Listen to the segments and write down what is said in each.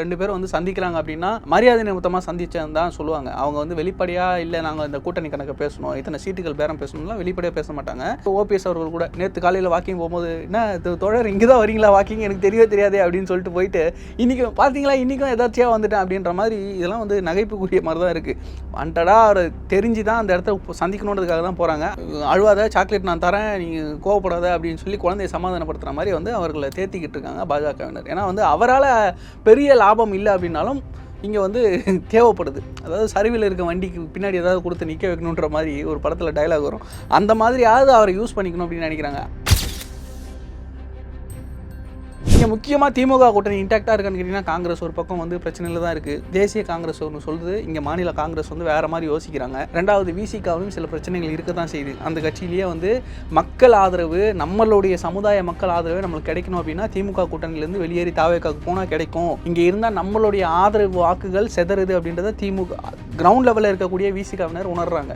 ரெண்டு பேரும் வந்து சந்திக்கிறாங்க அப்படின்னா மரியாதை நிமித்தமாக சந்திச்சேன்னு தான் சொல்லுவாங்க. அவங்க வந்து வெளிப்படையாக இல்லை நாங்கள் இந்த கூட்டணி கணக்கு பேசணும். இத்தனை சீட்டுகள் பேரம் பேசணும்லாம் வெளிப்படையாக பேச மாட்டாங்க. ஓபிஎஸ் அவர்கள் கூட நேற்று காலையில் வாக்கிங் போகும்போது என்ன இது தொடர் இங்கே தான் வரீங்களா? வாக்கிங் எனக்கு தெரியவே தெரியாதே அப்படின்னு சொல்லிட்டு போயிட்டு இன்றைக்கும் பார்த்தீங்களா இன்றைக்கும் எதாச்சியாக வந்துட்டேன் அப்படின்ற மாதிரி இதெல்லாம் வந்து நகைப்புக்குரிய மாதிரி தான் இருக்குது வாண்டடா அவர் தெரிஞ்சு தான் அந்த இடத்த சந்திக்கணுன்றதுக்காக தான் போகிறாங்க அழுவாத சாக்லேட் நான் தரேன் நீங்கள் கோவப்படாத அப்படின்னு சொல்லி குழந்தைய சமாதானப்படுத்துகிற மாதிரி வந்து அவர்களை தேத்திக்கிட்டு இருக்காங்க பாஜகவினர். ஏன்னா வந்து அவரால் பெரிய லாபம் இல்லை அப்படின்னாலும் இங்கே வந்து தேவைப்படுது. அதாவது சரிவில் இருக்க வண்டிக்கு பின்னாடி ஏதாவது கொடுத்து நிற்க வைக்கணுன்ற மாதிரி ஒரு படத்தில் டைலாக் வரும். அந்த மாதிரியாவது அவரை யூஸ் பண்ணிக்கணும் அப்படின்னு நினைக்கிறாங்க? இங்கே முக்கியமாக திமுக கூட்டணி இன்டாக்டாக இருக்கான்னு கேட்டிங்கன்னா காங்கிரஸ் ஒரு பக்கம் வந்து பிரச்சனையில் தான் இருக்குது தேசிய காங்கிரஸ் ஒன்று சொல்லுது இங்கே மாநில காங்கிரஸ் வந்து வேறு மாதிரி யோசிக்கிறாங்க. ரெண்டாவது விசிகாவிலும் சில பிரச்சனைகள் இருக்க தான் செய்யுது. அந்த கட்சியிலேயே வந்து மக்கள் ஆதரவு நம்மளுடைய சமுதாய மக்கள் ஆதரவு நம்மளுக்கு கிடைக்கணும் அப்படின்னா திமுக கூட்டணியிலேருந்து வெளியேறி தாவேக்காக்கு போனால் கிடைக்கும். இங்கே இருந்தால் நம்மளுடைய ஆதரவு வாக்குகள் செதறுது அப்படின்றத திமுக கிரவுண்ட் லெவலில் இருக்கக்கூடிய விசிகாவினர் உணர்றாங்க.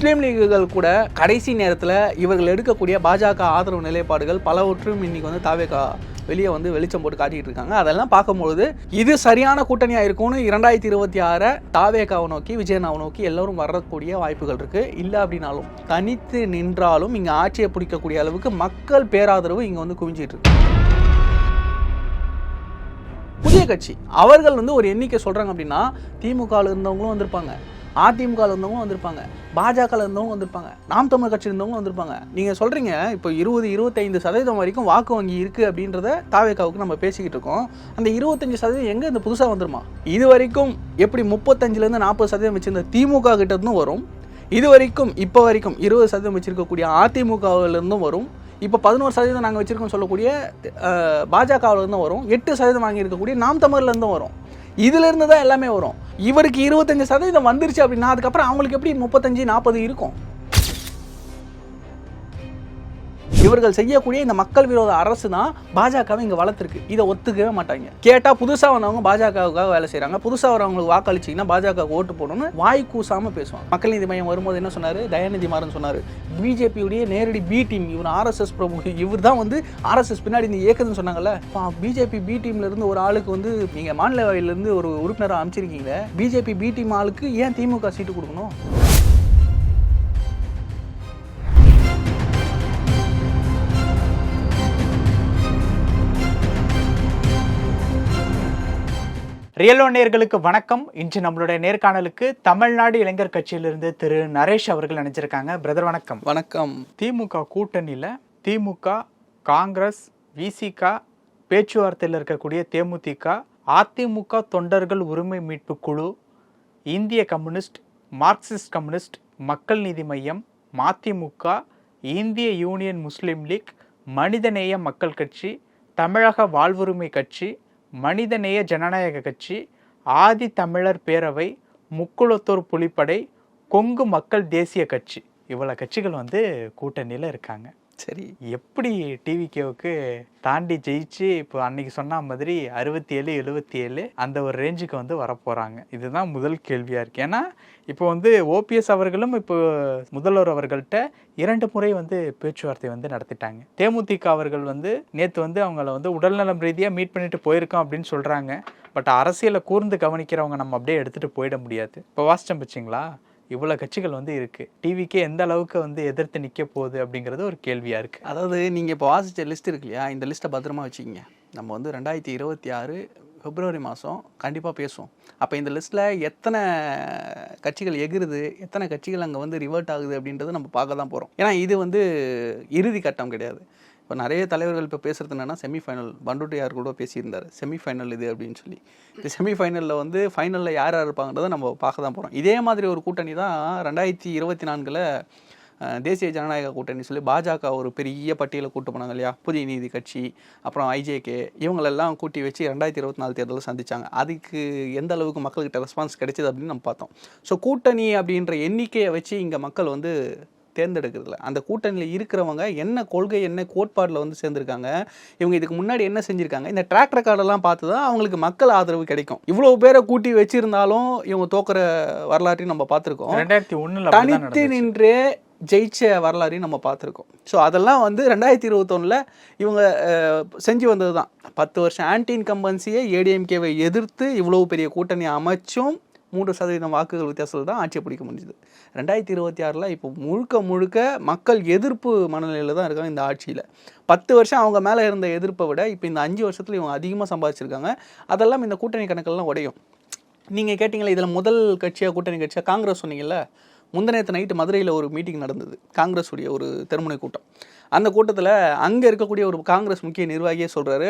முஸ்லீம் லீகுகள் கூட கடைசி நேரத்தில் இவர்கள் எடுக்கக்கூடிய பாஜக ஆதரவு நிலைப்பாடுகள் பலவற்றும் இன்னைக்கு வந்து தாவேகா வெளியே வந்து வெளிச்சம் போட்டு காட்டிட்டு இருக்காங்க. அதெல்லாம் பார்க்கும்பொழுது இது சரியான கூட்டணியாக இருக்கும்னு இரண்டாயிரத்தி இருபத்தி ஆறை தாவேகாவை நோக்கி விஜயனாவை நோக்கி எல்லோரும் வரக்கூடிய வாய்ப்புகள் இருக்குது இல்லை அப்படின்னாலும் தனித்து நின்றாலும் இங்கே ஆட்சியை பிடிக்கக்கூடிய அளவுக்கு மக்கள் பேராதரவு இங்கே வந்து குவிஞ்சிட்டு இருக்கு. புதிய கட்சி. அவர்கள் வந்து ஒரு எண்ணிக்கை சொல்கிறாங்க அப்படின்னா திமுகவில் இருந்தவங்களும் வந்திருப்பாங்க. அதிமுகவில் இருந்தவங்களும் வந்திருப்பாங்க. பாஜகவில் இருந்தவங்க வந்திருப்பாங்க. நாம் தமிழ் கட்சியில் இருந்தவங்க வந்திருப்பாங்க. நீங்கள் சொல்கிறீங்க இப்போ இருபது இருபத்தைந்து சதவீதம் வரைக்கும் வாக்கு வங்கி இருக்குது அப்படின்றத தாவேக்காவுக்கு நம்ம பேசிக்கிட்டு இருக்கோம். அந்த இருபத்தஞ்சு சதவீதம் எங்கே இந்த புதுசாக வந்துருமா? இது வரைக்கும் எப்படி முப்பத்தஞ்சுலேருந்து நாற்பது சதவீதம் வச்சுருந்த திமுக கிட்டேருந்தும் வரும். இது வரைக்கும் இப்போ வரைக்கும் இருபது சதவீதம் வச்சுருக்கக்கூடிய அதிமுகவிலேருந்தும் வரும். இப்போ பதினோரு சதவீதம் நாங்கள் வச்சுருக்கோம் சொல்லக்கூடிய பாஜகவிலேருந்தும் வரும். எட்டு சதவீதம் வாங்கியிருக்கக்கூடிய நாம் தமிழ்லேருந்தும் வரும். இதிலிருந்து தான் எல்லாமே வரும். இவருக்கு இருபத்தஞ்சு சதவீதம் வந்துருச்சு அப்படின்னா அதுக்கப்புறம் அவங்களுக்கு எப்படி முப்பத்தஞ்சு நாற்பது இருக்கும்? இவர்கள் செய்யக்கூடிய இந்த மக்கள் விரோத அரசு தான் பாஜகவை இங்கே வளர்த்துருக்கு. இதை ஒத்துக்கவே மாட்டாங்க. கேட்டால் புதுசாக வந்தவங்க பாஜகவுக்காக வேலை செய்கிறாங்க புதுசாக வரவங்களுக்கு வாக்களிச்சிங்கன்னா பாஜக ஓட்டு போடணும்னு வாய் கூசாமல் பேசுவாங்க. மக்கள் நீதி மையம் வரும்போது என்ன சொன்னார்? தயாநிதி மாறன் சொன்னார். பிஜேபியுடைய நேரடி பி டீம் இவர் ஆர்எஸ்எஸ் பிரபு இவர் தான் வந்து ஆர்எஸ்எஸ் பின்னாடி இந்த இயக்குதுன்னு சொன்னாங்கல்ல. பிஜேபி பி டீம்ல இருந்து ஒரு ஆளுக்கு வந்து நீங்கள் மாநிலவையிலேருந்து ஒரு உறுப்பினராக அமைச்சிருக்கீங்க பிஜேபி பி டீம் ஆளுக்கு ஏன் திமுக சீட்டு கொடுக்கணும்? ரியலோ நேர்களுக்கு வணக்கம். இன்று நம்மளுடைய நேர்காணலுக்கு தமிழ்நாடு இளைஞர் கட்சியிலிருந்து திரு நரேஷ் அவர்கள் நினைச்சிருக்காங்க பிரதர் வணக்கம். வணக்கம். திமுக கூட்டணியில் திமுக காங்கிரஸ் விசிக பேச்சுவார்த்தையில் இருக்கக்கூடிய தேமுதிக அதிமுக தொண்டர்கள் உரிமை மீட்பு குழு இந்திய கம்யூனிஸ்ட் மார்க்சிஸ்ட் கம்யூனிஸ்ட் மக்கள் நீதி மையம் மதிமுக இந்திய யூனியன் முஸ்லீம் லீக் மனிதநேய மக்கள் கட்சி தமிழக வாழ்வுரிமை கட்சி மனிதநேய ஜனநாயக கட்சி ஆதி தமிழர் பேரவை முக்குளத்தூர் புலிப்படை கொங்கு மக்கள் தேசிய கட்சி. இவ்வளோ கட்சிகள் வந்து கூட்டணியில் இருக்காங்க. சரி எப்படி டிவிகேவுக்கு தாண்டி ஜெயிச்சு இப்போ அன்னைக்கு சொன்ன மாதிரி அறுபத்தி ஏழு எழுபத்தி ஏழு அந்த ஒரு ரேஞ்சுக்கு வந்து வரப்போகிறாங்க இதுதான் முதல் கேள்வியாக இருக்குது ஏன்னா இப்போ வந்து ஓபிஎஸ் அவர்களும் இப்போ முதல்வர் அவர்கள்ட்ட இரண்டு முறை வந்து பேச்சுவார்த்தை வந்து நடத்திட்டாங்க. தேமுதிக அவர்கள் வந்து நேற்று வந்து அவங்கள வந்து உடல்நலம் ரீதியாக மீட் பண்ணிட்டு போயிருக்கோம் அப்படின்னு சொல்கிறாங்க பட் அரசியலை கூர்ந்து கவனிக்கிறவங்க நம்ம அப்படியே எடுத்துகிட்டு போயிட முடியாது. இப்போ வாசிச்சம் வச்சிங்களா இவ்வளோ கட்சிகள் வந்து இருக்குது டிவிக்கே எந்த அளவுக்கு வந்து எதிர்த்து நிற்க போகுது அப்படிங்கிறது ஒரு கேள்வியாக இருக்குது அதாவது நீங்கள் இப்போ வாசித்த லிஸ்ட் இருக்கு இல்லையா? இந்த லிஸ்ட்டை பத்திரமா வச்சுக்கிங்க. நம்ம வந்து ரெண்டாயிரத்தி இருபத்தி ஆறு பிப்ரவரி மாதம் கண்டிப்பாக பேசுவோம். அப்போ இந்த லிஸ்ட்டில் எத்தனை கட்சிகள் எகிருது எத்தனை கட்சிகள் அங்கே வந்து ரிவர்ட் ஆகுது அப்படின்றத நம்ம பார்க்க தான் போகிறோம் ஏன்னா இது வந்து இறுதி கட்டம் கிடையாது. இப்போ நிறைய தலைவர்கள் இப்போ பேசுறது என்னன்னா செமிஃபைனல் பண்டுட்டியார் கூட பேசியிருந்தார்? செமிஃபைனல் இது அப்படின்னு சொல்லி. இந்த செமிஃபைனலில் வந்து ஃபைனலில் யார் யார் இருப்பாங்கன்றதை நம்ம பார்க்க தான் போகிறோம் இதே மாதிரி ஒரு கூட்டணி தான் ரெண்டாயிரத்தி இருபத்தி நான்கில் தேசிய ஜனநாயக கூட்டணி சொல்லி பாஜக ஒரு பெரிய பட்டியலை கூட்டு போனாங்க இல்லையா? புதிய நீதி கட்சி அப்புறம் ஐஜேகே இவங்களெல்லாம் கூட்டி வச்சு ரெண்டாயிரத்தி இருபத்தி நாலு தேர்தலில் சந்திச்சாங்க. அதுக்கு எந்த அளவுக்கு மக்கள்கிட்ட ரெஸ்பான்ஸ் கிடைச்சிது அப்படின்னு நம்ம பார்த்தோம். ஸோ கூட்டணி அப்படின்ற எண்ணிக்கையை வச்சு இங்கே மக்கள் வந்து தேர்ந்தெடுக்கிறதுல. அந்த கூட்டணியில் இருக்கிறவங்க என்ன கொள்கை என்ன கோட்பாடில் வந்து சேர்ந்துருக்காங்க இவங்க இதுக்கு முன்னாடி என்ன செஞ்சுருக்காங்க இந்த ட்ராக் ரெக்கார்டெல்லாம் பார்த்து தான் அவங்களுக்கு மக்கள் ஆதரவு கிடைக்கும். இவ்வளோ பேரை கூட்டி வச்சிருந்தாலும் இவங்க தோக்குற வரலாற்றையும் நம்ம பார்த்துருக்கோம். ரெண்டாயிரத்தி ஒண்ணுல தனித்து நின்று ஜெயிச்ச வரலாறையும் நம்ம பார்த்துருக்கோம். ஸோ அதெல்லாம் வந்து ரெண்டாயிரத்தி இருபத்தொன்னில் இவங்க செஞ்சு வந்தது தான் பத்து வருஷம் ஆன்டி இன்கம்பன்சியை ஏடிஎம்கேவை எதிர்த்து இவ்வளோ பெரிய கூட்டணி அமைச்சும் மூன்று சதவீதம் வாக்குகள் வித்தியாசத்தில் தான் ஆட்சியை பிடிக்க முடிஞ்சுது. ரெண்டாயிரத்தி இருபத்தி ஆறில் இப்போ முழுக்க முழுக்க மக்கள் எதிர்ப்பு மனநிலையில் தான் இருக்காங்க இந்த ஆட்சியில். பத்து வருஷம் அவங்க மேலே இருந்த எதிர்ப்பை விட இப்போ இந்த அஞ்சு வருஷத்தில் இவங்க அதிகமாக சம்பாதிச்சிருக்காங்க. அதெல்லாம் இந்த கூட்டணி கணக்கெல்லாம் உடையும். நீங்கள் கேட்டிங்களே இதில் முதல் கட்சியாக கூட்டணி கட்சியாக காங்கிரஸ் சொன்னீங்கல்ல முந்தினத்து நைட்டு மதுரையில் ஒரு மீட்டிங் நடந்தது. காங்கிரஸுடைய ஒரு தெருமுனை கூட்டம். அந்த கூட்டத்தில் அங்கே இருக்கக்கூடிய ஒரு காங்கிரஸ் முக்கிய நிர்வாகியே சொல்கிறாரு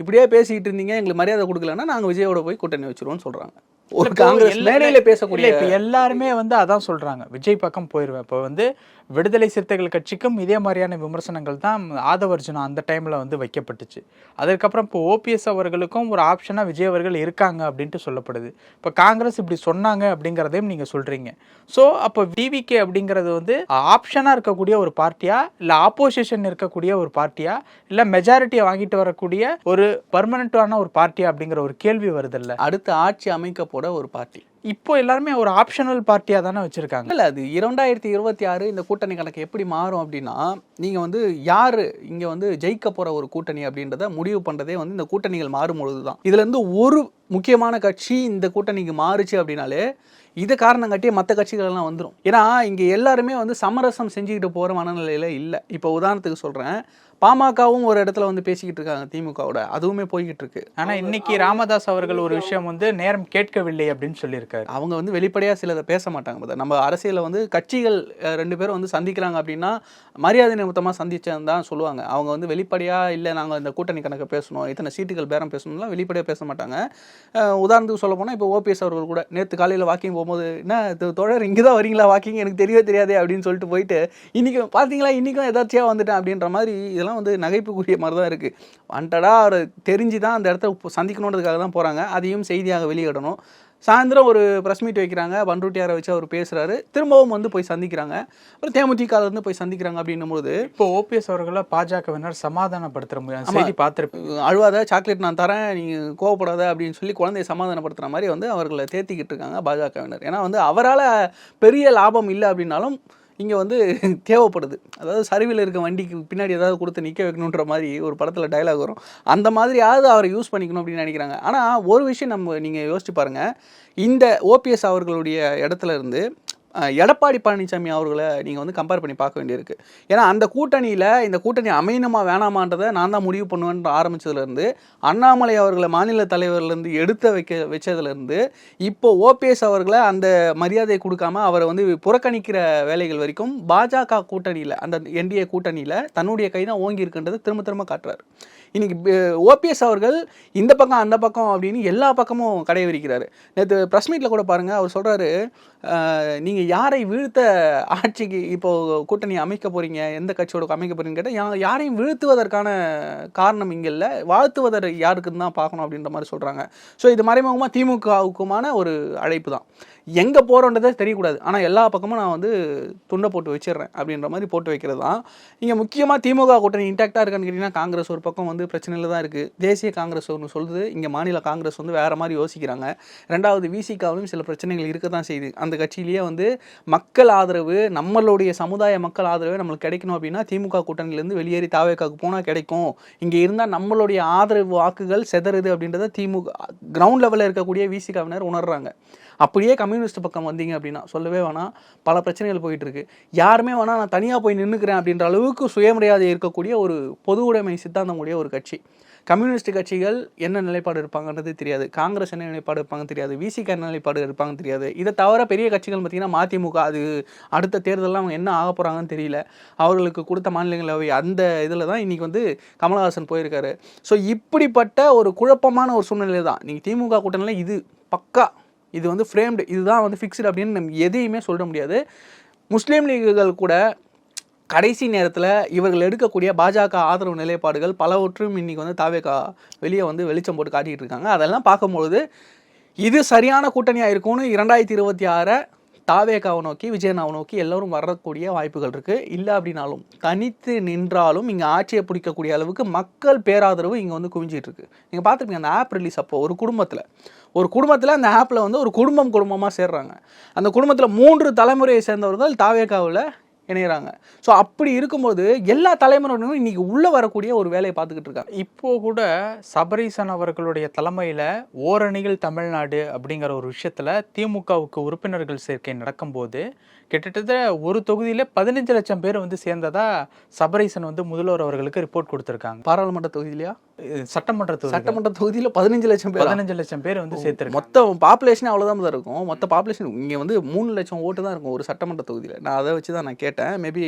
இப்படியே பேசிக்கிட்டு இருந்தீங்க எங்களுக்கு மரியாதை கொடுக்கலன்னா நாங்கள் விஜயோட போய் கூட்டணி வச்சுருவோம்னு சொல்கிறாங்க ஒரு காங்கிரஸ் மேடையில் பேசக்கூடிய இப்ப எல்லாருமே வந்து அதான் சொல்றாங்க. விஜய் பக்கம் போயிருவேன். இப்போ வந்து விடுதலை சிறுத்தைகள் கட்சிக்கும் இதே மாதிரியான விமர்சனங்கள் தான் ஆதவர்ஜுனா அந்த டைமில் வந்து வைக்கப்பட்டுச்சு. அதுக்கப்புறம் இப்போ ஓபிஎஸ் அவர்களுக்கும் ஒரு ஆப்ஷனாக விஜய் அவர்கள் இருக்காங்க அப்படின்ட்டு சொல்லப்படுது. இப்போ காங்கிரஸ் இப்படி சொன்னாங்க அப்படிங்கிறதையும் நீங்கள் சொல்கிறீங்க ஸோ அப்போ விவிகே அப்படிங்கிறது வந்து ஆப்ஷனாக இருக்கக்கூடிய ஒரு பார்ட்டியா? இல்லை ஆப்போசிஷன் இருக்கக்கூடிய ஒரு பார்ட்டியா? இல்லை மெஜாரிட்டியை வாங்கிட்டு வரக்கூடிய ஒரு பர்மனண்ட்டான ஒரு பார்ட்டியா அப்படிங்கிற ஒரு கேள்வி வருதுல்ல. அடுத்த ஆட்சி அமைக்கப்போட ஒரு பார்ட்டி. இப்போ எல்லாருமே ஒரு ஆப்ஷனல் பார்ட்டியாக தானே வச்சுருக்காங்க. இல்லை அது இரண்டாயிரத்தி இருபத்தி ஆறு இந்த கூட்டணி கணக்கு எப்படி மாறும் அப்படின்னா நீங்கள் வந்து யார் இங்கே வந்து ஜெயிக்க போகிற ஒரு கூட்டணி அப்படின்றத முடிவு பண்ணுறதே வந்து இந்த கூட்டணிகள் மாறும் பொழுது தான் இதுலேருந்து ஒரு முக்கியமான கட்சி இந்த கூட்டணிக்கு மாறுச்சு அப்படின்னாலே இதை காரணம் காட்டி மற்ற கட்சிகள் எல்லாம் வந்துடும் ஏன்னா இங்கே எல்லாருமே வந்து சமரசம் செஞ்சுக்கிட்டு போகிற மனநிலையில் இல்லை. இப்போ உதாரணத்துக்கு சொல்கிறேன் பாமகவும் ஒரு இடத்துல வந்து பேசிக்கிட்டு இருக்காங்க திமுகவோட. அதுவுமே போய்கிட்டு இருக்கு ஆனா இன்னைக்கு ராமதாஸ் அவர்கள் ஒரு விஷயம் வந்து நேரம் கேட்கவில்லை அப்படின்னு சொல்லியிருக்காரு. அவங்க வந்து வெளிப்படையாக சிலதை பேச மாட்டாங்க. நம்ம அரசியலில் வந்து கட்சிகள் ரெண்டு பேரும் வந்து சந்திக்கிறாங்க அப்படின்னா மரியாதை நிமித்தமாக சந்திச்சேன்னு தான் சொல்லுவாங்க. அவங்க வந்து வெளிப்படையாக இல்லை நாங்கள் இந்த கூட்டணி கணக்கு பேசணும் இத்தனை சீட்டுகள் பேரம் பேசணும்லாம் வெளிப்படையாக பேச மாட்டாங்க. உதாரணத்துக்கு சொல்ல போனால் இப்போ ஓபிஎஸ் அவர்கள் கூட நேற்று காலையில் வாக்கிங் போகும்போது என்ன தொடர் இங்கே தான் வரீங்களா வாக்கிங்? எனக்கு தெரியவே தெரியாதே அப்படின்னு சொல்லிட்டு போயிட்டு இன்றைக்கும் பார்த்தீங்களா இன்றைக்கும் எதாச்சியாக வந்துட்டேன் அப்படின்ற மாதிரி இதெல்லாம் வந்து நகைப்புக்குரிய மாதிரி தான் இருக்குது வாண்டடா அவர் தெரிஞ்சு தான் அந்த இடத்த சந்திக்கணுன்றதுக்காக தான் போகிறாங்க அதையும் செய்தியாக வெளியிடணும். சாயந்தரம் ஒரு ப்ரெஸ் மீட் வைக்கிறாங்க. பண்ருட்டியாரை வச்சு அவர் பேசுகிறாரு திரும்பவும் வந்து போய் சந்திக்கிறாங்க. அப்புறம் தேமுதிகல இருந்து போய் சந்திக்கிறாங்க அப்படின்னும் போது இப்போ ஓபிஎஸ் அவர்களை பாஜகவினர் சமாதானப்படுத்துற முடியாது செய்தி பார்த்துருப்பேன் அழுவாத சாக்லேட் நான் தரேன் நீங்கள் கோவப்படாத அப்படின்னு சொல்லி குழந்தைய சமாதானப்படுத்துகிற மாதிரி வந்து அவர்களை தேத்திக்கிட்டு இருக்காங்க பாஜகவினர் ஏன்னா வந்து அவரால் பெரிய லாபம் இல்லை அப்படின்னாலும் இங்கே வந்து தேவைப்படுது. அதாவது சரிவில் இருக்க வண்டிக்கு பின்னாடி ஏதாவது கொடுத்து நிற்க வைக்கணுன்ற மாதிரி ஒரு படத்தில் டயலாக் வரும். அந்த மாதிரியாவது அவரை யூஸ் பண்ணிக்கணும் அப்படின்னு நினைக்கிறாங்க. ஆனால் ஒரு விஷயம் நம்ம நீங்கள் யோசிச்சு பாருங்கள் இந்த ஓபிஎஸ் அவர்களுடைய இடத்துல இருந்து எடப்பாடி பழனிசாமி அவர்களை நீங்கள் வந்து கம்பேர் பண்ணி பார்க்க வேண்டியிருக்கு. ஏன்னா அந்த கூட்டணியில் இந்த கூட்டணி அமையணுமா வேணாமான்றதை நான் தான் முடிவு பண்ணுவேன்ற ஆரம்பித்ததுலேருந்து அண்ணாமலை அவர்களை மாநில தலைவர்லேருந்து எடுத்து வைக்க வச்சதுலேருந்து இப்போ ஓபிஎஸ் அவர்களை அந்த மரியாதை கொடுக்காம அவரை வந்து புறக்கணிக்கிற வேலைகள் வரைக்கும் பாஜக கூட்டணியில் அந்த என்டிஏ கூட்டணியில் தன்னுடைய கை தான் ஓங்கி இருக்குன்றதை திரும்ப திரும்ப காட்டுறாரு. இன்னைக்கு ஓபிஎஸ் அவர்கள் இந்த பக்கம் அந்த பக்கம் அப்படின்னு எல்லா பக்கமும் கடை விரிக்கிறாரு நேற்று ப்ரெஸ் மீட்டில் கூட பாருங்கள் அவர் சொல்கிறாரு நீங்கள் யாரை வீழ்த்த ஆட்சிக்கு இப்போது கூட்டணி அமைக்க போகிறீங்க எந்த கட்சியோட அமைக்க போகிறீங்கன்னு கேட்டால் யாரையும் வீழ்த்துவதற்கான காரணம் இங்கே இல்லை. வாழ்த்துவதர் யாருக்குன்னு தான் பார்க்கணும் அப்படின்ற மாதிரி சொல்கிறாங்க ஸோ இது மறைமுகமாக திமுகவுக்குமான ஒரு அழைப்பு தான். எங்கே போகிறோன்றதே தெரியக்கூடாது. ஆனால் எல்லா பக்கமும் நான் வந்து துண்டை போட்டு வச்சிடுறேன் அப்படின்ற மாதிரி போட்டு வைக்கிறது தான். இங்கே முக்கியமாக திமுக கூட்டணி இன்டாக்டாக இருக்கான்னு கேட்டிங்கன்னா காங்கிரஸ் ஒரு பக்கம் வந்து பிரச்சனையில் தான் இருக்குது தேசிய காங்கிரஸ் ஒன்று சொல்லுது. இங்கே மாநில காங்கிரஸ் வந்து வேறு மாதிரி யோசிக்கிறாங்க. ரெண்டாவது விசிகாவிலும் சில பிரச்சனைகள் இருக்க தான் செய்யுது. அந்த கட்சியிலேயே வந்து மக்கள் ஆதரவு நம்மளுடைய சமுதாய மக்கள் ஆதரவு நம்மளுக்கு கிடைக்கணும் அப்படின்னா திமுக கூட்டணியிலேருந்து வெளியேறி தாவேக்காக்கு போனால் கிடைக்கும். இங்கே இருந்தால் நம்மளுடைய ஆதரவு வாக்குகள் செதறுது அப்படின்றத திமுக கிரவுண்ட் லெவலில் இருக்கக்கூடிய விசிகாவினர் உணர்றாங்க. அப்படியே கம்யூனிஸ்ட் பக்கம் வந்தீங்க அப்படின்னா சொல்லவே வேணாம். பல பிரச்சனைகள் போயிட்டு இருக்கு யாருமே வேணா நான் தனியாக போய் நின்றுக்கிறேன் அப்படின்ற அளவுக்கு சுயமரியாதை இருக்கக்கூடிய ஒரு பொது உடைமை சித்தாந்தம் உடைய ஒரு கட்சி. கம்யூனிஸ்ட் கட்சிகள் என்ன நிலைப்பாடு இருப்பாங்கன்றது தெரியாது. காங்கிரஸ் என்ன நிலைப்பாடு இருப்பாங்க தெரியாது. விசிக என்ன நிலைப்பாடு இருப்பாங்க தெரியாது. இதை தவிர பெரிய கட்சிகள் பார்த்தீங்கன்னா மதிமுக அது அடுத்த தேர்தலில் அவங்க என்ன ஆக போகிறாங்கன்னு தெரியல. அவர்களுக்கு கொடுத்த மாநிலங்களவை அந்த இதில் தான் இன்றைக்கி வந்து கமலஹாசன் போயிருக்காரு. ஸோ இப்படிப்பட்ட ஒரு குழப்பமான ஒரு சூழ்நிலை தான். நீங்கள் திமுக கூட்டணியில் இது பக்கா இது வந்து ஃப்ரேம்டு இதுதான் வந்து ஃபிக்ஸ்டு அப்படின்னு நம்ம எதையுமே சொல்ல முடியாது. முஸ்லீம் லீகுகள் கூட கடைசி நேரத்தில் இவர்கள் எடுக்கக்கூடிய பாஜக ஆதரவு நிலைப்பாடுகள் பலவற்றும் இன்னைக்கு வந்து தாவேகா வெளியே வந்து வெளிச்சம் போட்டு காட்டிகிட்டு இருக்காங்க. அதெல்லாம் பார்க்கும்பொழுது இது சரியான கூட்டணியாக இருக்கும்னு இரண்டாயிரத்தி இருபத்தி ஆறை தாவேகாவை நோக்கி விஜயனாவை நோக்கி எல்லோரும் வரக்கூடிய வாய்ப்புகள் இருக்குது இல்லை அப்படின்னாலும் தனித்து நின்றாலும் இங்கே ஆட்சியை பிடிக்கக்கூடிய அளவுக்கு மக்கள் பேராதரவு இங்கே வந்து குவிஞ்சிட்டு இருக்கு. நீங்கள் பார்த்துருப்பீங்க அந்த ஆப் ரிலீஸ் அப்போ ஒரு குடும்பத்தில் ஒரு குடும்பத்தில் அந்த ஆப்பில் வந்து ஒரு குடும்பம் குடும்பமாக சேர்றாங்க. அந்த குடும்பத்தில் மூன்று தலைமுறையை சேர்ந்தவர்கள் தாவேகாவில் இணையறாங்க. ஸோ அப்படி இருக்கும்போது எல்லா தலைமுறையினரும் இன்னைக்கு உள்ளே வரக்கூடிய ஒரு வேலையை பார்த்துக்கிட்டு இருக்காங்க. இப்போ கூட சபரீசன் அவர்களுடைய தலைமையில் ஓரணிகள் தமிழ்நாடு அப்படிங்கிற ஒரு விஷயத்தில் திமுகவுக்கு உறுப்பினர்கள் சேர்க்கை நடக்கும்போது கிட்டத்தட்ட ஒரு தொகுதியில பதினஞ்சு லட்சம் பேர் வந்து சேர்ந்ததா சபரீசன் வந்து முதல்வர் அவர்களுக்கு ரிப்போர்ட் கொடுத்திருக்காங்க. பாராளுமன்ற தொகுதியிலையா? சட்டமன்ற தொகுதி சட்டமன்ற தொகுதியில பதினஞ்சு லட்சம் பேர்? பதினஞ்சு லட்சம் பேர் வந்து சேர்த்திருக்காங்க. மொத்த பாப்புலேஷன் அவ்வளோதான் தான் இருக்கும். மொத்த பாப்புலேஷன் இங்கே வந்து மூணு லட்சம் ஓட்டு தான் இருக்கும் ஒரு சட்டமன்ற தொகுதியில். நான் அதை வச்சு தான் நான் கேட்டேன். மேபி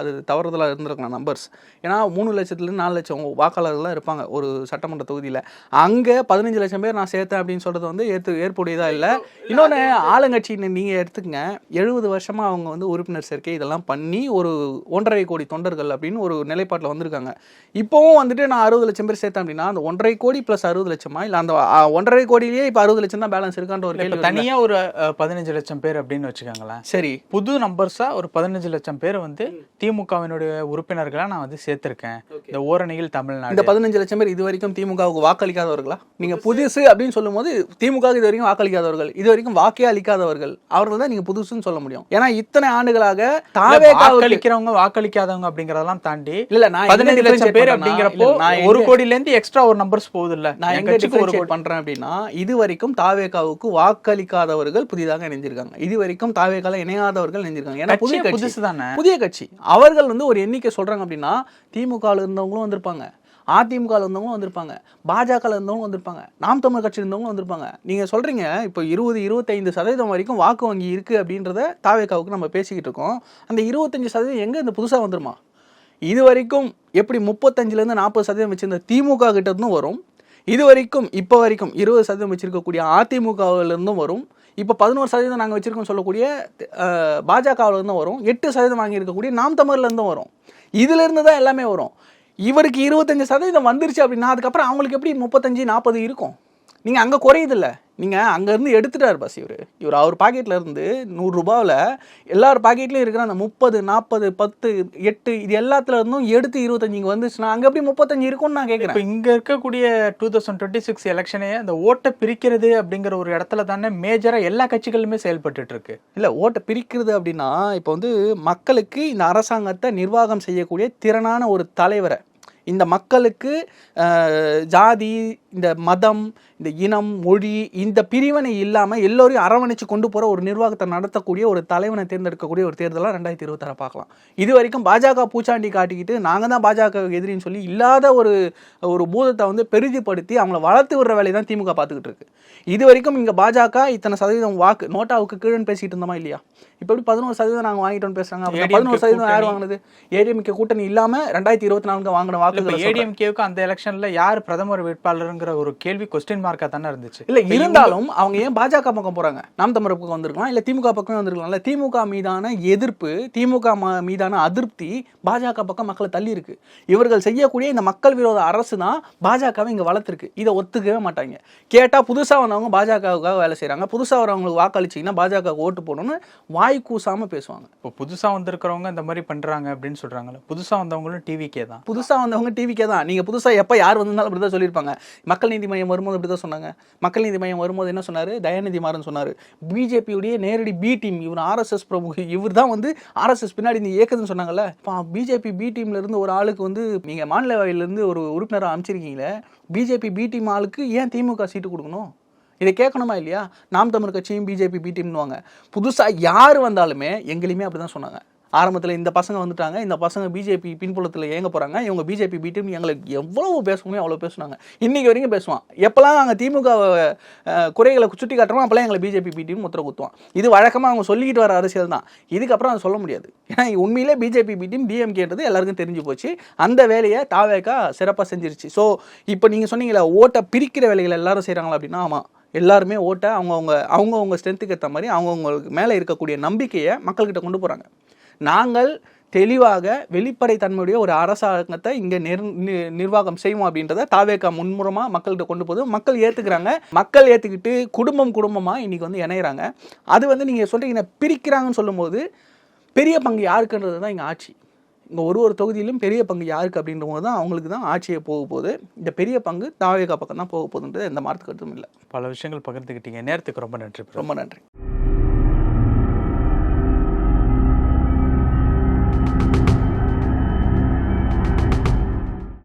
அது தவறுதலாக இருந்திருக்கலாம் நம்பர்ஸ் ஏன்னா மூணு லட்சத்துலேருந்து நாலு லட்சம் வாக்காளர்கள்லாம் இருப்பாங்க ஒரு சட்டமன்ற தொகுதியில். அங்கே பதினஞ்சு லட்சம் பேர் நான் சேர்த்தேன் அப்படின்னு சொல்கிறது வந்து ஏற்று ஏற்புடையதாக இல்லை. இன்னொன்று ஆளுங்கட்சின்னு நீங்கள் எடுத்துக்கங்க. எழுபது வருஷமாக அவங்க வந்து உறுப்பினர் சேர்க்கை இதெல்லாம் பண்ணி ஒரு ஒன்றரை கோடி தொண்டர்கள் அப்படின்னு ஒரு நிலைப்பாட்டில் வந்திருக்காங்க. இப்போவும் வந்துட்டு நான் அறுபது லட்சம் பேர் சேர்த்தேன் அப்படின்னா அந்த ஒன்றரை கோடி ப்ளஸ் அறுபது லட்சமா? இல்லை அந்த ஒன்றரை கோடியிலேயே இப்போ அறுபது லட்சம் தான் பேலன்ஸ் இருக்கான்ற ஒரு கேள்வி வருதுல்ல? தனியா ஒரு பதினஞ்சு லட்சம் பேர் அப்படின்னு வச்சுக்கோங்களேன். சரி. புது நம்பர்ஸா ஒரு பதினஞ்சு லட்சம் பேர் வந்து திமுகவினுடைய உறுப்பினர்களா நான் வந்து சேர்த்திருக்கேன். இந்த ஓரணியில் இந்த தமிழ்நாடு பதினஞ்சு லட்சம் பேர் இது வரைக்கும் திமுகவுக்கு வாக்களிக்காதவர்களா? நீங்க புதுசு. அப்படின்னு சொல்லும்போது திமுக இது வரைக்கும் வாக்களிக்காதவர்கள் இது வரைக்கும் வாக்கே அளிக்காதவர்கள் அவர்கள் தான் நீங்க புதுசுன்னு சொல்ல முடியும். ஏன்னா இத்தனை ஆண்டுகளாக தாவே வாக்களிக்கிறவங்க வாக்களிக்காதவங்க அப்படிங்கறதெல்லாம் தாண்டி இல்ல நான் பதினஞ்சு லட்சம் பேர் அப்படிங்கிறப்போ ஒரு கோடில இருந்து எக்ஸ்ட்ரா ஒரு நம்பர்ஸ் போகுது இல்ல நான் எங்க டிஃபரன்ஷியேட் பண்றேன் அப்படின்னா இது வரைக்கும் தாவேகாவுக்கு வாக்களிக்காதவர்கள் புதிதாக இணைஞ்சிருக்காங்க. இது வரைக்கும் தாவேகால இணையாதவர்கள் இணைஞ்சிருக்காங்க. ஏன்னா புதிய கட்சி. புதுசு தானே புதிய கட்சி. அவர்கள் வந்து ஒரு எண்ணிக்கை சொல்றாங்க அப்படின்னா திமுகவில் இருந்தவங்களும் வந்திருப்பாங்க. அதிமுகவில் இருந்தவங்களும் வந்திருப்பாங்க. பாஜகவில் இருந்தவங்களும் வந்திருப்பாங்க. நாம் தமிழ் கட்சி இருந்தவங்களும் வந்திருப்பாங்க. நீங்கள் சொல்கிறீங்க இப்போ இருபது இருபத்தைந்து சதவீதம் வரைக்கும் வாக்கு வங்கி இருக்குது அப்படின்றத தாவேகாவுக்கு நம்ம பேசிக்கிட்டு இருக்கோம். அந்த இருபத்தஞ்சி சதவீதம் எங்கே இந்த புதுசாக வந்துருமா? இது வரைக்கும் எப்படி முப்பத்தஞ்சிலேருந்து நாற்பது சதவீதம் வச்சுருந்த திமுக கிட்டேருந்தும் வரும். இது வரைக்கும் இப்போ வரைக்கும் இருபது சதவீதம் வச்சுருக்கக்கூடிய அதிமுகவிலேருந்தும் வரும். இப்போ பதினோரு சதவீதம் நாங்கள் வச்சுருக்கோம் சொல்லக்கூடிய பாஜகவிலேருந்தும் வரும். எட்டு சதவீதம் வாங்கியிருக்கக்கூடிய நாம் தமிழ்லேருந்தும் வரும். இதுலேருந்து தான் எல்லாமே வரும். இவருக்கு இருபத்தஞ்சு சதவீதம் வந்துருச்சு அப்படின்னா அதுக்கப்புறம் அவங்களுக்கு எப்படி முப்பத்தஞ்சு நாற்பது இருக்கும்? நீங்கள் அங்கே குறையுதில்ல. நீங்கள் அங்கேருந்து எடுத்துட்டார் பஸ் இவர். இவர் அவர் பாக்கெட்டில் இருந்து நூறுரூபாவில் எல்லார் பாக்கெட்லேயும் இருக்கிற அந்த முப்பது நாற்பது பத்து எட்டு இது எல்லாத்துல இருந்தும் எடுத்து இருபத்தஞ்சு இங்கே வந்துச்சுன்னா அங்கே எப்படி முப்பத்தஞ்சு இருக்கும்னு நான் கேட்குறேன் இப்ப இங்க இருக்கக்கூடிய டூ தௌசண்ட் டுவெண்ட்டி சிக்ஸ் எலெக்ஷனே அந்த ஓட்டை பிரிக்கிறது அப்படிங்கிற ஒரு இடத்துல தானே மேஜரா எல்லா கட்சிகளுமே செயல்பட்டுட்டு இருக்கு. இல்லை ஓட்டை பிரிக்கிறது அப்படின்னா இப்போ வந்து மக்களுக்கு இந்த அரசாங்கத்தை நிர்வாகம் செய்யக்கூடிய திறனான ஒரு தலைவரை இந்த மக்களுக்கு ஜாதி இந்த மதம் இந்த இனம் மொழி இந்த பிரிவினை இல்லாமல் எல்லோரையும் அரவணைச்சு கொண்டு போகிற ஒரு நிர்வாகத்தை நடத்தக்கூடிய ஒரு தலைவனை தேர்ந்தெடுக்கக்கூடிய ஒரு தேர்தலாக ரெண்டாயிரத்தி இருபத்தாறு பார்க்கலாம். இது வரைக்கும் பாஜக பூச்சாண்டி காட்டிக்கிட்டு நாங்கள் தான் பாஜக எதிரின்னு சொல்லி இல்லாத ஒரு ஒரு பூதத்தை வந்து பெரிதிப்படுத்தி அவங்கள வளர்த்து விடுற வேலையை தான் திமுக பார்த்துக்கிட்டு இருக்கு. இது வரைக்கும் இங்கே பாஜக இத்தனை சதவீதம் வாக்கு நோட்டாவுக்கு கீழே பேசிட்டு இருந்தோமா இல்லையா? இப்போ எப்படி பதினோரு சதவீதம் நாங்கள் வாங்கிட்டோம்னு ADMK பதினோரு சதவீதம் யார். வாங்கினது? ஏடிஎம்கே கூட்டணி இல்லாமல் ரெண்டாயிரத்தி இருபத்தி நான்கு வாங்கின வாக்குகள் ஏடிஎம்கேவுக்கு அந்த எலெக்ஷன்ல யார் பிரதமர் வேட்பாளருங்கிற ஒரு கேள்வி கொஸ்டின் மார்க்கா தானே இருந்துச்சு. இல்ல இருந்தாலும் அவங்க ஏன் பாஜக பக்கம் போறாங்க? நாம் தமிழர் பக்கம் வந்திருக்கலாம் இல்ல திமுக பக்கமே வந்திருக்கலாம். இல்ல திமுக மீதான எதிர்ப்பு திமுக மீதான அதிருப்தி பாஜக பக்கம் மக்களை தள்ளி இருக்கு. இவர்கள் செய்யக்கூடிய இந்த மக்கள் விரோத அரசு தான் பாஜகவை இங்க வளர்த்துருக்கு. இதை ஒத்துக்கவே மாட்டாங்க. கேட்டா புதுசா வந்தவங்க பாஜகவுக்காக வேலை செய்றாங்க. புதுசா வரவங்களுக்கு வாக்களிச்சீங்கன்னா பாஜக ஓட்டு போடணும்னு வாய் கூசாம பேசுவாங்க. இப்போ புதுசா வந்திருக்கிறவங்க இந்த மாதிரி பண்றாங்க அப்படின்னு சொல்றாங்கல்ல. புதுசா வந்தவங்களும் டிவிக்கே தான். புதுசா வந்தவங்க டிவிக்கே தான். நீங்க புதுசா எப்ப யார் வந்திருந்தாலும் அப்படி தான் சொல்லியிருப்பாங்க. மக்கள் நீதி மையம் வரும்போது அப்படி தான் சொன்னாங்க. மக்கள் நீதி மையம் வரும்போது என்ன சொன்னார்? தயாநிதி மாறன் சொன்னார். பிஜேபியுடைய நேரடி பி டீம் இவர் ஆர்எஸ்எஸ் பிரபு இவர் தான் வந்து ஆர்எஸ்எஸ் பின்னாடி இந்த இயக்குதுன்னு சொன்னாங்கல்ல. பிஜேபி பி டீம்லேருந்து ஒரு ஆளுக்கு வந்து நீங்கள் மாநிலவையில இருந்து ஒரு உறுப்பினராக அமைச்சிருக்கீங்களே பிஜேபி பி டீம் ஆளுக்கு ஏன் திமுக சீட்டு கொடுக்கணும்? இதை கேட்கணுமா இல்லையா? நாம் தமிழ் கட்சியும் பிஜேபி பி டீம்னுவாங்க புதுசாக யார் வந்தாலுமே எங்களையுமே அப்படி தான் சொன்னாங்க. ஆரம்பத்தில் இந்த பசங்க வந்துட்டாங்க இந்த பசங்க பிஜேபி பின்புலத்தில் ஏங்க போகிறாங்க இவங்க பிஜேபி பீட்டும் எங்களுக்கு எவ்வளவு பேசணுமோ அவ்வளோ பேசுனாங்க. இன்றைக்கி வரைக்கும் பேசுவான். எப்போல்லாம் நாங்கள் திமுக குறைகளை சுட்டி காட்டுறோமோ அப்போல்லாம் எங்களை பிஜேபி பீட்டும் முத்திர குத்துவான். இது வழக்கமாக அவங்க சொல்லிக்கிட்டு வர அரசியல் தான். இதுக்கப்புறம் அதை சொல்ல முடியாது. ஏன்னா உண்மையிலே பிஜேபி பீட்டும் டிஎம்கேன்றது எல்லாருக்கும் தெரிஞ்சு போச்சு. அந்த வேலையை தாவேக்கா சிறப்பாக செஞ்சிருச்சு. ஸோ இப்போ நீங்கள் சொன்னீங்களே ஓட்டை பிரிக்கிற வேலைகளை எல்லாரும் செய்கிறாங்களா அப்படின்னா ஆமாம் எல்லாருமே ஓட்டை அவங்கவுங்க அவங்கவுங்க ஸ்ட்ரென்த்துக்கு ஏற்ற மாதிரி அவங்கவுங்களுக்கு மேலே இருக்கக்கூடிய நம்பிக்கையை மக்கள்கிட்ட கொண்டு போகிறாங்க நாங்கள் தெளிவாக வெளிப்படைத்தன்மையுடைய ஒரு அரசாங்கத்தை இங்கே நிர் நி- நிர்வாகம் செய்வோம் அப்படின்றத தாவேக்கா முன்முறமாக மக்கள்கிட்ட கொண்டு போகுது மக்கள் ஏற்றுக்கிறாங்க மக்கள் ஏற்றுக்கிட்டு குடும்பம் குடும்பமாக இன்னைக்கு வந்து இணையிறாங்க. அது வந்து நீங்கள் சொல்கிறீங்க பிரிக்கிறாங்கன்னு சொல்லும்போது பெரிய பங்கு யாருக்குன்றது தான் இங்கே ஆட்சி. இங்கே ஒரு ஒரு தொகுதியிலும் பெரிய பங்கு யாருக்கு அப்படின்ற போது தான் அவங்களுக்கு தான் ஆட்சியை போக போகுது. இந்த பெரிய பங்கு தாவேகா பக்கம் தான் போக போகுதுன்றது எந்த மாற்று கருத்தும் இல்லை. பல விஷயங்கள் பகிர்ந்துக்கிட்டீங்க நேரத்துக்கு ரொம்ப நன்றி. ரொம்ப நன்றி.